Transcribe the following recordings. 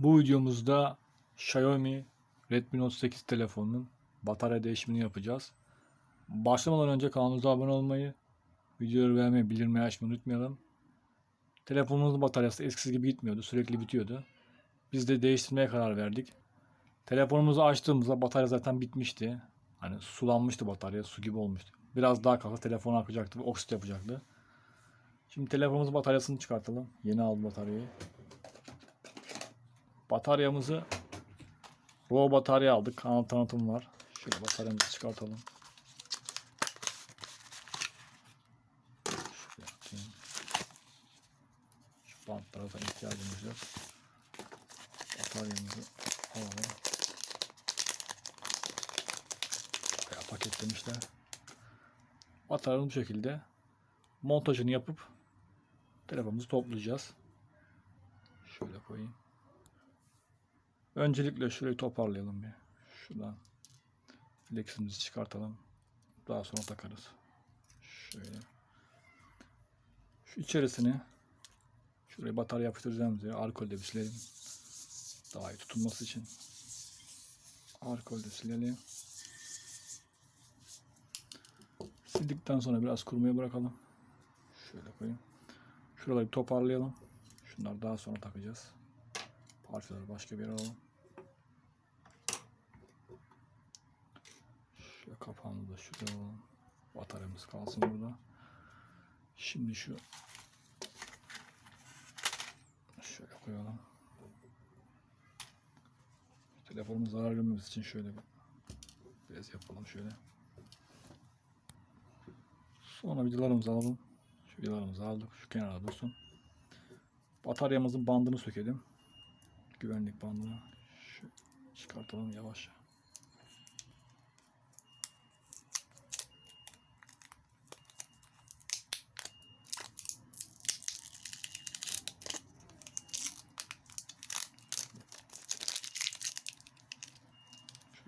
Bu videomuzda Xiaomi Redmi Note 8 telefonunun batarya değişimini yapacağız. Başlamadan önce kanalımıza abone olmayı, videoları beğenmeyi, bildirimleri açmayı unutmayalım. Telefonumuzun bataryası eskisi gibi gitmiyordu, sürekli bitiyordu. Biz de değiştirmeye karar verdik. Telefonumuzu açtığımızda batarya zaten bitmişti. Hani sulanmıştı batarya, su gibi olmuştu. Biraz daha kalsa telefon akacaktı oksit yapacaktı. Şimdi telefonumuzun bataryasını çıkartalım. Yeni aldım bataryayı. Bataryamızı Raw batarya aldık. Kanal tanıtım var. Şöyle bataryamızı çıkartalım. Şu bantlara da ihtiyacımız yok. Bataryamızı alalım. Bayağı paketlemişler. Bataryamız bu şekilde. Montajını yapıp telefonumuzu toplayacağız. Şöyle koyayım. Öncelikle şurayı toparlayalım bir. Şuradan fleximizi çıkartalım. Daha sonra takarız. Şöyle. Şu içerisini şuraya batarya yapıştıracağımız yere alkolde bir silelim. Daha iyi tutulması için. Alkolde silelim. Sildikten sonra biraz kurumaya bırakalım. Şöyle koyayım. Şuraları bir toparlayalım. Şunları daha sonra takacağız. Parçaları başka bir yere alalım. Şöyle kapağını da şuraya alalım. Bataryamız kalsın burada. Şimdi şu şöyle koyalım. Telefonumuz zarar görmemesi için şöyle bir bez yapalım şöyle. Sonra vidalarımızı alalım. Şu vidalarımızı aldık. Şu kenara dursun. Bataryamızın bandını sökelim. Güvenlik bandını. Şu çıkartalım yavaşça.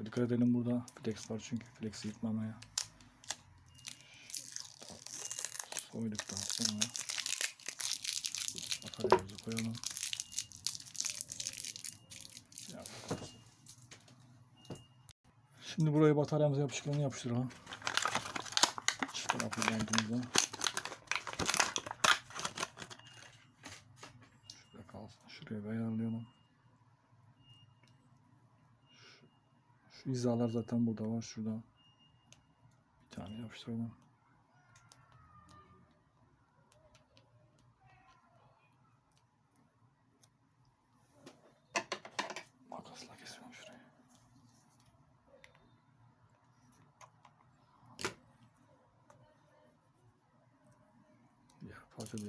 Şöyle dikkat edelim burada flex var çünkü flex'i yıkmamaya. Soyduktan sonra bataryamızı koyalım. Şimdi buraya bataryamıza yapışkanını yapıştıralım. Çift taraflı bantımızla. Şuraya kalsın. Şuraya ayarlayalım. Şu hizalar zaten burada var. Şuradan bir tane yapıştıralım. Makasla kesiyorum şurayı. Diğer parça da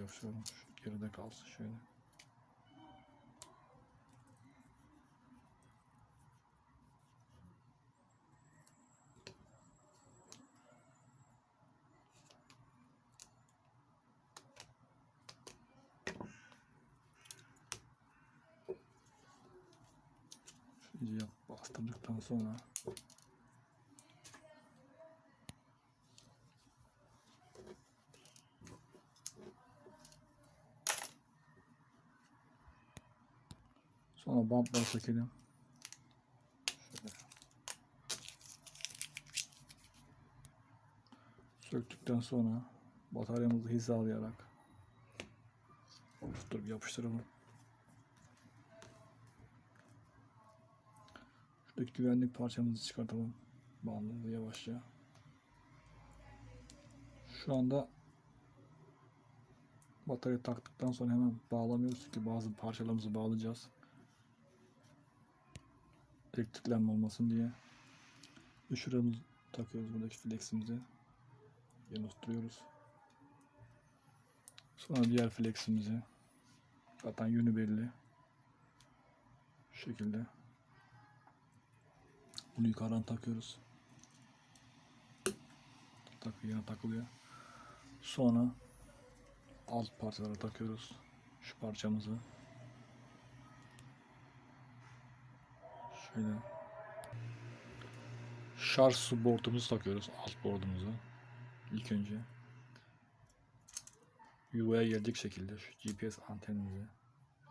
geride kalsın şöyle. Şimdi yap bastırdıktan sonra Sonra bantları. Şöyle. Söktükten sonra bataryamızı hizalayarak tutturup yapıştıralım. Şuradaki güvenlik parçamızı çıkartalım. Bandımızı yavaşça. Şu anda batarya taktıktan sonra hemen bağlamıyoruz ki bazı parçalarımızı bağlayacağız. Elektriklenme olmasın diye. Şuramızı takıyoruz buradaki fleximizi. Yanıştırıyoruz. Sonra diğer fleximizi. Zaten yönü belli. Şu şekilde. Bunu yukarıdan takıyoruz. Takıyor, takılıyor. Sonra alt parçalara takıyoruz. Şu parçamızı. Şöyle. Şarj su takıyoruz. Alt board'umuzu. İlk önce. Yuvaya gelecek şekilde şu GPS antenimizi.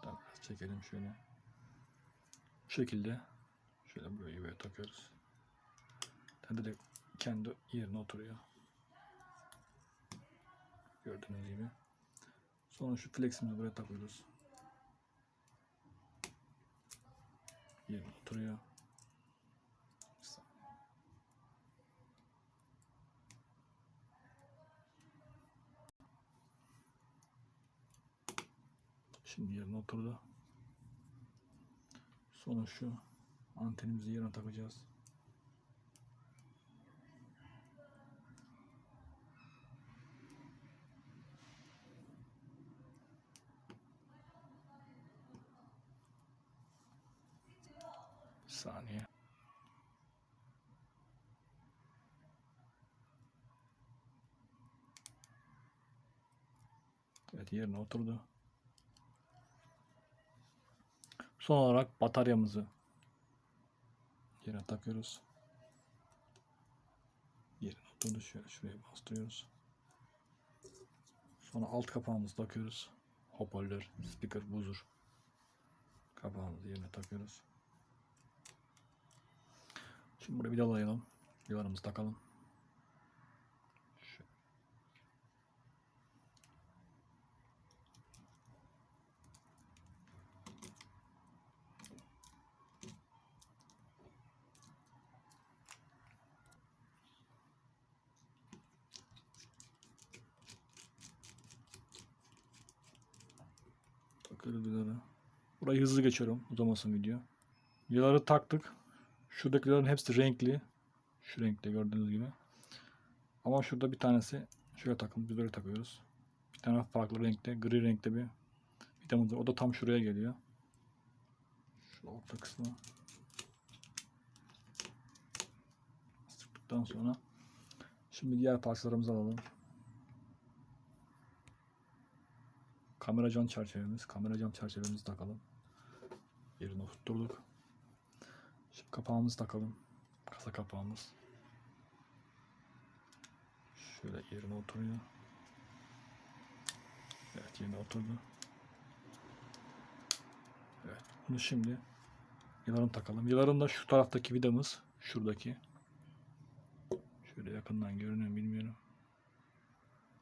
Biraz çekelim şöyle. şekilde şöyle buraya böyle takıyoruz. Kendi de kendi yerine oturuyor. Gördüğünüz gibi. Sonra şu fleximizi buraya takıyoruz. Yerine oturuyor. Şimdi yerine oturdu. Sonra şu antenimizi yerine takacağız. Saniye. Evet yerine oturdu. Son olarak bataryamızı yerine takıyoruz. Yerine oturdu. Şöyle şuraya bastırıyoruz. Sonra alt kapağımızı takıyoruz. Hoparlör, speaker, buzzer. Kapağımızı yerine takıyoruz. Şimdi buraya vidalayalım. Vidalarımızı takalım. Vidaları. Burayı hızlı geçiyorum. Uzamasın video. Vidaları taktık. Şuradaki vidaların hepsi renkli. Şu renkte gördüğünüz gibi. Ama şurada bir tanesi şöyle takılmış. Biz böyle takıyoruz. Bir tane farklı renkte, gri renkte bir vidamız var. O da tam şuraya geliyor. Şu orta kısmı. Sıktıktan sonra şimdi diğer parçalarımızı alalım. Kamera cam çerçevemiz. Kamera cam çerçevemizi takalım. Yerine oturtturduk. Şimdi kapağımızı takalım. Kasa kapağımız. Şöyle yerine oturuyor. Evet yerine oturdu. Evet bunu şimdi yılarını takalım. Yıların da şu taraftaki vidamız. Şuradaki. Şöyle yakından görünüyor bilmiyorum.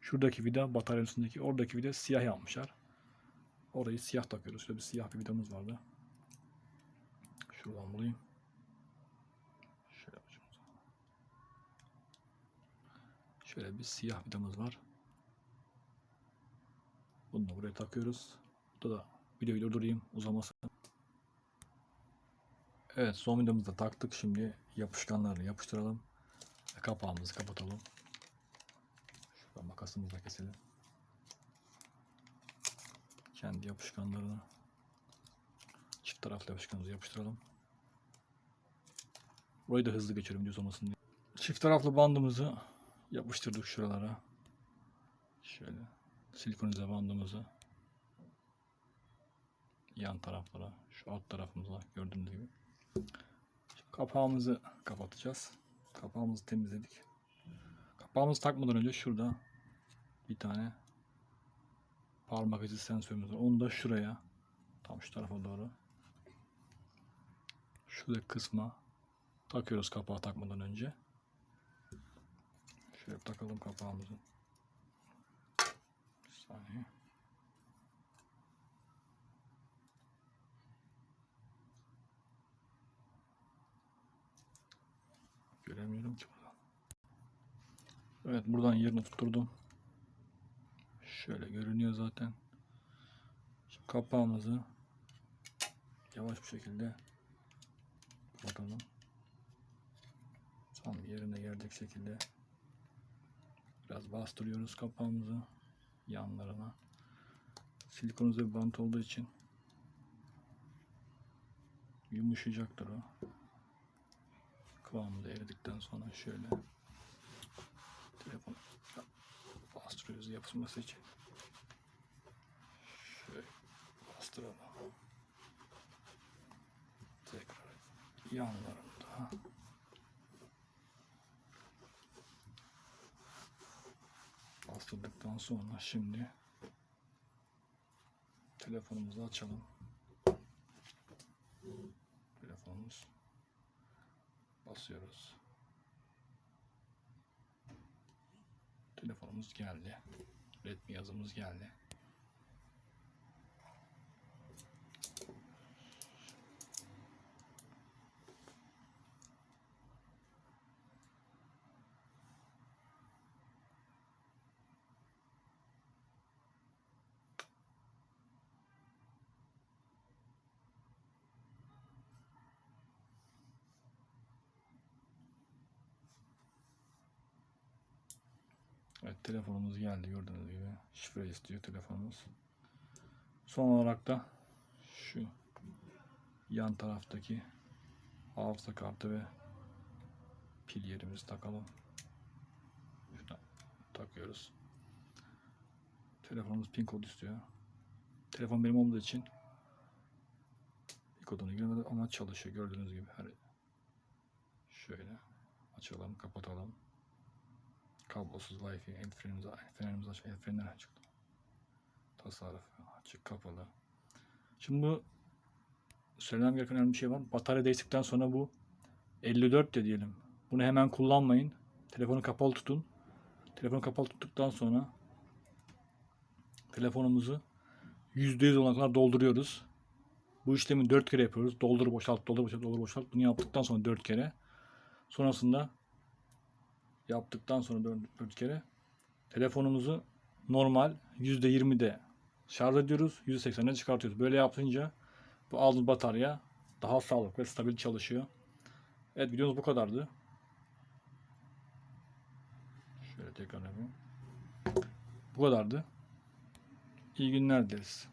Şuradaki vida bataryanın üstündeki. Oradaki vida siyah yapmışlar. Orayı siyah takıyoruz. Şöyle bir siyah bir vidamız vardı. Şuradan bulayım. Şöyle yapacağım. Şöyle bir siyah vidamız var. Bunu da buraya takıyoruz. Burada da videoyu durdurayım uzamasın. Evet son vidamızı da taktık. Şimdi yapışkanlarını yapıştıralım. Kapağımızı kapatalım. Şuradan makasımızla keselim. Kendi yapışkanlarını çift taraflı yapışkanımızı yapıştıralım. Burayı da hızlı geçelim düz olmasın diye. Çift taraflı bandımızı yapıştırdık şuralara. Şöyle silikonize bandımızı yan taraflara, şu alt tarafımıza gördüğünüz gibi. Şimdi kapağımızı kapatacağız. Kapağımızı temizledik. Kapağımızı takmadan önce şurada bir tane parmak izi sensörümüz var. Onu da şuraya tam şu tarafa doğru şuradaki kısma takıyoruz kapağı takmadan önce. Şöyle takalım kapağımızı. Bir saniye. Göremiyorum ki buradan. Evet buradan yerini tutturdum. Şöyle görünüyor zaten. Şimdi kapağımızı yavaş bir şekilde kapatalım. Tam yerine gelecek şekilde biraz bastırıyoruz kapağımızı yanlarına. Silikonize bir bant olduğu için yumuşayacaktır o. Kıvamı da eridikten sonra şöyle telefonu bastırıyoruz yapışması için. Şöyle bastıralım. Tekrar yanlarında. Bastırdıktan sonra şimdi telefonumuzu açalım. telefonumuz. Basıyoruz. Telefonumuz geldi. Redmi yazımız geldi. Evet telefonumuz geldi gördüğünüz gibi. Şifre istiyor telefonumuz. Son olarak da şu yan taraftaki hafıza kartı ve pil yerimizi takalım. Şuna takıyoruz. Telefonumuz pin kod istiyor. Telefon benim olduğu için pin kodunu girmedi ama çalışıyor gördüğünüz gibi. Her şöyle açalım kapatalım. Kablosuz Wi-Fi, el frenimiz, el frenimiz açık, el frenler açık. Tasarruf, açık, kapalı. Şimdi bu söylemem gereken önemli bir şey var. Batarya değiştikten sonra bu 54 de diyelim. Bunu hemen kullanmayın. Telefonu kapalı tutun. Telefonu kapalı tuttuktan sonra telefonumuzu %100 olana kadar dolduruyoruz. Bu işlemi 4 kere yapıyoruz. Doldur boşalt, doldur boşalt, doldur boşalt. Bunu yaptıktan sonra 4 kere. Sonrasında yaptıktan sonra 4, kere telefonumuzu normal %20'de şarj ediyoruz. %80'e çıkartıyoruz. Böyle yapınca bu aldığımız batarya daha sağlıklı ve stabil çalışıyor. Evet videomuz bu kadardı. Şöyle tekrar yapayım. Bu kadardı. İyi günler dileriz.